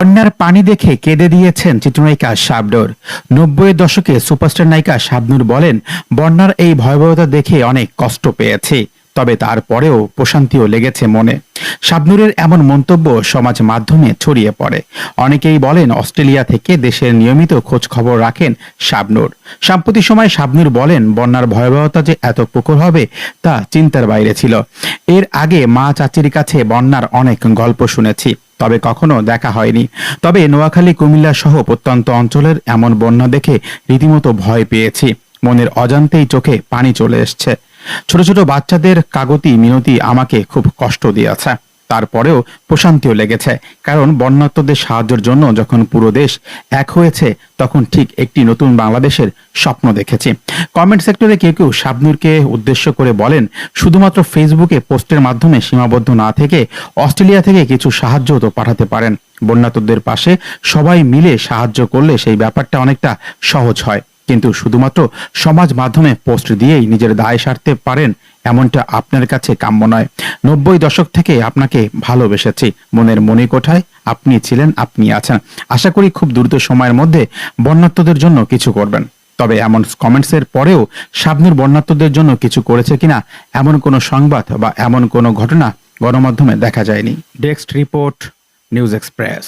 বন্যার পানি দেখে কেঁদে দিয়েছেন চিত্রনায়িকা শাবনূর। নব্বইয়ের দশকে সুপারস্টার নায়িকা শাবনুর বলেন, বন্যার এই ভয়াবহতা দেখে অনেক কষ্ট পেয়েছি। তবে তারপরেও প্রশান্তিও লেগেছে মনে। শাবনূরের এমন মন্তব্য সমাজ মাধ্যমে ছড়িয়ে পড়ে। অনেকেই বলেন অস্ট্রেলিয়া থেকে দেশের নিয়মিত খোঁজ খবর রাখেন শাবনূর। সাম্প্রতিক সময় শাবনূর বলেন, বন্যার ভয়াবহতা যে এত প্রখর হবে, তা চিন্তার বাইরে ছিল। এর আগে মা চাচির কাছে বন্যার অনেক গল্প শুনেছি, তবে কখনো দেখা হয়নি। তবে নোয়াখালী, কুমিল্লা সহ প্রত্যন্ত অঞ্চলের এমন বন্যা দেখে রীতিমতো ভয় পেয়েছি। মনের অজান্তেই চোখে পানি চলে এসছে। ছোট ছোট বাচ্চাদের কাগতি মিনতি আমাকে খুব কষ্ট দিয়েছে। তারপরেও প্রশান্তিও লেগেছে, কারণ বন্যার্তদের সাহায্যের জন্য যখন পুরো দেশ এক হয়েছে, তখন ঠিক একটি নতুন বাংলাদেশের স্বপ্ন দেখেছি। কমেন্ট সেক্টরে কেউ কেউ শাবনুরকে উদ্দেশ্য করে বলেন, শুধুমাত্র ফেসবুকে পোস্টের মাধ্যমে সীমাবদ্ধ না থেকে অস্ট্রেলিয়া থেকে কিছু সাহায্য তো পাঠাতে পারেন। বন্যাতদের পাশে সবাই মিলে সাহায্য করলে সেই ব্যাপারটা অনেকটা সহজ হয়। কিন্তু শুধুমাত্র সমাজ মাধ্যমে পোস্ট দিয়েই নিজের দায় সারতে পারেন এমনটা আপনার কাছে কাম্য নয়। নব্বই দশক থেকে আপনাকে ভালোবেসেছি। মনের মনে কোঠায় আপনি ছিলেন, আপনি আছেন। আশা করি খুব দ্রুত সময়ের মধ্যে বন্যাত্মদের জন্য কিছু করবেন। তবে এমন কমেন্টসের পরেও শাবনুর বন্যাত্মদের জন্য কিছু করেছে কিনা এমন কোনো সংবাদ বা এমন কোনো ঘটনা গণমাধ্যমে দেখা যায়নি। Desk report, news express.